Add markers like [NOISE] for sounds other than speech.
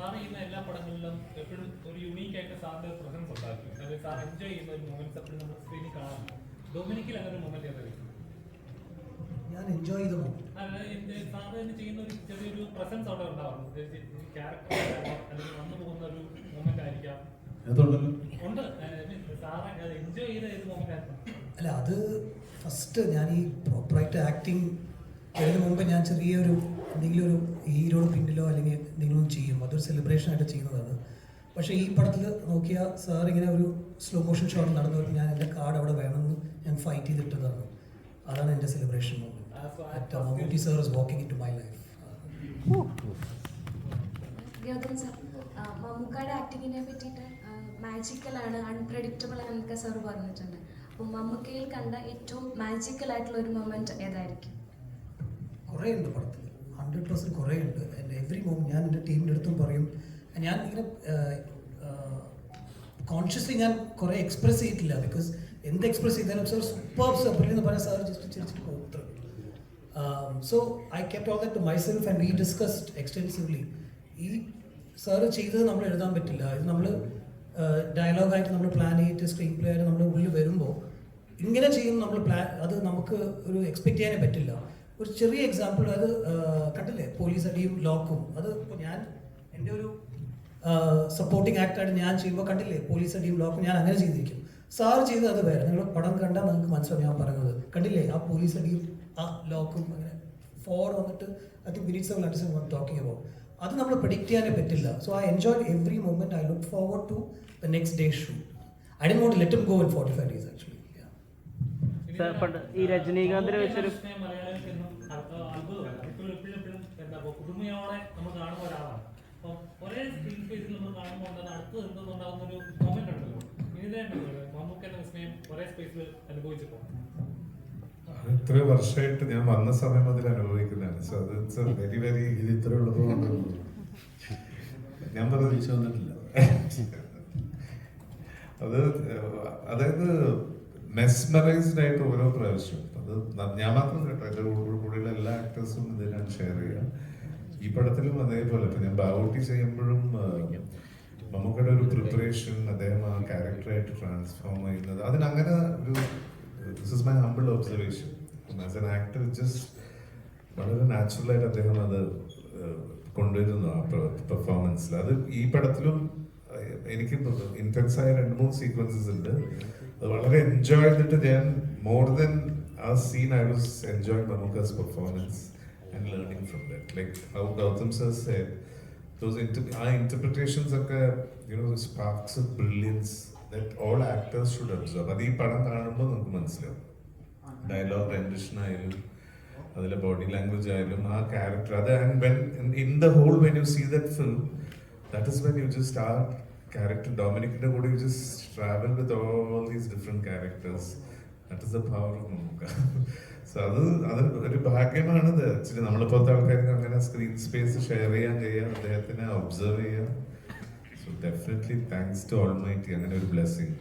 Sir ചെയ്യുന്ന എല്ലാ പടങ്ങളിലും എപ്പോഴും ഒരു യുണീക്ക് ആയിട്ട് സാറിന്റെ പ്രസൻസ് ഉണ്ടാക്കും. അതായത് സാർ എൻജോയ് ചെയ്യുന്ന ഒരു മൊമെന്റ്സ് എപ്പോഴും നമ്മൾ സ്ക്രീനിൽ കാണാം ഡൊമിനിക്കിൽ അങ്ങനെ ഒരു മൊമെന്റ് ഏതായിരിക്കും ഞാൻ എൻജോയ് ചെയ്ത moment. അതായത് സാർ തന്നെ ചെയ്യുന്ന ഒരു ചെറിയൊരു പ്രസൻസ് അവിടെ ഉണ്ടാവും ക്യാരക്ടർ അല്ലെങ്കിൽ വന്നു പോകുന്ന ഒരു മൊമെന്റ് ആയിരിക്കാം. ഉണ്ട്. സാറ് എൻജോയ് ചെയ്ത ഏത് മൊമെന്റ് ആയിരുന്നു? അല്ല അത് ഫസ്റ്റ് ഞാൻ ഈ പ്രോപ്പറായിട്ട് ആക്ടിങ് വരുന്ന മുമ്പ് ഞാൻ ചെറിയൊരു എന്തെങ്കിലും ഒരു ഹീറോ പിന്നിലോ അല്ലെങ്കിൽ എന്തെങ്കിലും ചെയ്യും. അതൊരു സെലിബ്രേഷൻ ആയിട്ട് ചെയ്യുന്നതാണ്. പക്ഷേ ഈ പടത്തിൽ നോക്കിയാൽ സാർ ഇങ്ങനെ ഒരു സ്ലോ മോഷൻ ഷോട്ട് നടന്നു ഞാൻ എന്റെ കാർഡ് അവിടെ വേണമെന്ന് ഞാൻ ഫൈറ്റ് ചെയ്തിട്ടതാണ്. അതാണ് എന്റെ celebration moment sir is walking in to my life Gautham sir മമ്മൂക്കയുടെ ആക്ടിങ്ങിനെ പറ്റിയിട്ട് മാജിക്കലാണ് അൺപ്രഡിക്റ്റബിൾ എന്നൊക്കെ സാർ പറഞ്ഞിട്ടുണ്ട്. അപ്പോൾ മമ്മൂക്കയിൽ കണ്ട ഏറ്റവും മാജിക്കൽ ആയിട്ടുള്ള ഒരു മൊമെന്റ് ഏതായിരിക്കും? കുറേ ഉണ്ട് പടത്തിൽ ഹൺഡ്രഡ് പെർസെന്റ് കുറേ ഉണ്ട് എന്റെ എവറി മോം ഞാൻ എന്റെ ടീമിന്റെ അടുത്തും പറയും ഞാൻ ഇങ്ങനെ കോൺഷ്യസ്ലി ഞാൻ കുറേ എക്സ്പ്രസ് ചെയ്തിട്ടില്ല. ബിക്കോസ് എന്ത് എക്സ്പ്രസ് ചെയ്താലും സാർ സൂപ്പർ സെപ്പറേറ്റ് പറയാൻ സാർ ജസ്റ്റ് ചിരിച്ചിട്ട് പോകും അത്ര so I kept all that myself and we discussed extensively ഈ സാറ് ചെയ്തത് നമ്മൾ എഴുതാൻ പറ്റില്ല. ഇത് നമ്മൾ ഡയലോഗായിട്ട് നമ്മൾ പ്ലാൻ ചെയ്തിട്ട് സ്ക്രീൻ പ്ലേ ആയിട്ട് നമ്മുടെ ഉള്ളിൽ വരുമ്പോൾ ഇങ്ങനെ ചെയ്യുന്ന നമ്മൾ പ്ലാൻ അത് നമുക്ക് ഒരു എക്സ്പെക്ട് ചെയ്യാനേ പറ്റില്ല. ഒരു ചെറിയ എക്സാമ്പിൾ അത് അടിയും ലോക്കും അത് ഇപ്പോൾ ഞാൻ എന്റെ ഒരു സപ്പോർട്ടിങ് ആക്ടായിട്ട് ഞാൻ ചെയ്യുമ്പോൾ കണ്ടില്ലേ പോലീസ് അടിയും ലോക്കും ഞാൻ അങ്ങനെ ചെയ്തിരിക്കും. സാർ ചെയ്ത് അത് വേറെ. നിങ്ങൾ പടം കണ്ടാൽ നിങ്ങൾക്ക് മനസ്സിലാവും ഞാൻ പറയുന്നത് കണ്ടില്ലേ ആ പോലീസ് അടിയും ആ ലോക്കും അങ്ങനെ ഫോർ വന്നിട്ട് I think minutes of understand talking about അത് നമ്മൾ പ്രിഡിക്റ്റ് ചെയ്യാനേ പറ്റില്ല. So I enjoy every moment I look forward to the next day shoot I did not let go in forty five days actually പണ്ട് ഈ രജനീകാന്തിനെ വെച്ചൊരു എപ്പോഴും എപ്പോഴും എന്താ പുതുമയോടെ നമ്മൾ കാണുന്ന ഒരാളാണ്. അപ്പം ഒരേ സ്ക്രീൻ സ്പേസിൽ നമ്മൾ കാണുമ്പോൾ എന്താണ്? അടുത്ത് എന്തെന്നുണ്ടാകുന്ന ഒരു മൊമെന്റ് ഉണ്ടല്ലോ. ഇതിന്റെ മമ്മൂക്ക എന്ന വിസ്മയം ഒരേ സ്പേസിൽ വർഷമായിട്ട് ഞാൻ വന്ന സമയം മുതൽ അനുഭവിക്കുന്നതാണ്. സോ അത് ഇറ്റ്സ് എ വെരി വെരി ഇത് ഇത്ര ഞാൻ തിരിച്ചു വന്നിട്ടില്ല. അത് [LAUGHS] അതായത് മെസ്മറൈസ്ഡ് ആയിട്ട് ഓരോ പ്രാവശ്യം. അത് ഞാൻ മാത്രം കേട്ടോ എന്റെ കൂടെ കൂടെയുള്ള എല്ലാ ആക്ടേഴ്സും ഇതിനാണ് ഷെയർ ചെയ്യുക. ഈ പടത്തിലും അതേപോലെ ഇപ്പം ഞാൻ ബാവൂട്ടി ചെയ്യുമ്പോഴും മമ്മൂക്കയുടെ ഒരു പ്രിപ്പറേഷൻ അദ്ദേഹം ആ ക്യാരക്ടറായിട്ട് ട്രാൻസ്ഫോം ചെയ്യുന്നത്. അതിനങ്ങനെ ഒരു this is my humble observation as an actor just വളരെ നാച്ചുറലായിട്ട് അദ്ദേഹം അത് കൊണ്ടുവരുന്നു ആ പെർഫോമൻസിൽ അത് ഈ പടത്തിലും എനിക്ക് ഇൻഫെക്സ് ആയ രണ്ട് മൂന്ന് സീക്വൻസസ് ഉണ്ട്. അത് വളരെ എൻജോയ് ചെയ്തിട്ട് ഞാൻ മോർ ദൻ ആ scene I was enjoy മമ്മൂക്കാസ് performance and learning from that like how Gautham sir does inter- ആ ഇന്റർപ്രിറ്റേഷൻസ് ഒക്കെ you know sparks brilliance that all actors should observe അത് ഈ പടം കാണുമ്പോൾ നമുക്ക് മനസ്സിലാവും. ഡയലോഗ് റെൻഡിഷൻ ആയാലും അതിലെ ബോഡി ലാംഗ്വേജ് ആയാലും ആ ക്യാരക്ടർ അത് and when in the whole when you see that film that is when you just ആ ക്യാരക്ടർ ഡൊമിനിക്കിന്റെ കൂടെ you just travel with all these different characters that is the power of നമുക്ക് so അത് അത് ഒരു ഭാഗ്യമാണ് actually നമ്മളിപ്പോഴത്തെ ആൾക്കാർക്ക് അങ്ങനെ സ്ക്രീൻ സ്പേസ് ഷെയർ ചെയ്യാൻ ചെയ്യാം അദ്ദേഹത്തിനെ ഒബ്സർവ് ചെയ്യാം. So definitely thanks to almighty അങ്ങനെ ഒരു ബ്ലെസ്സിങ്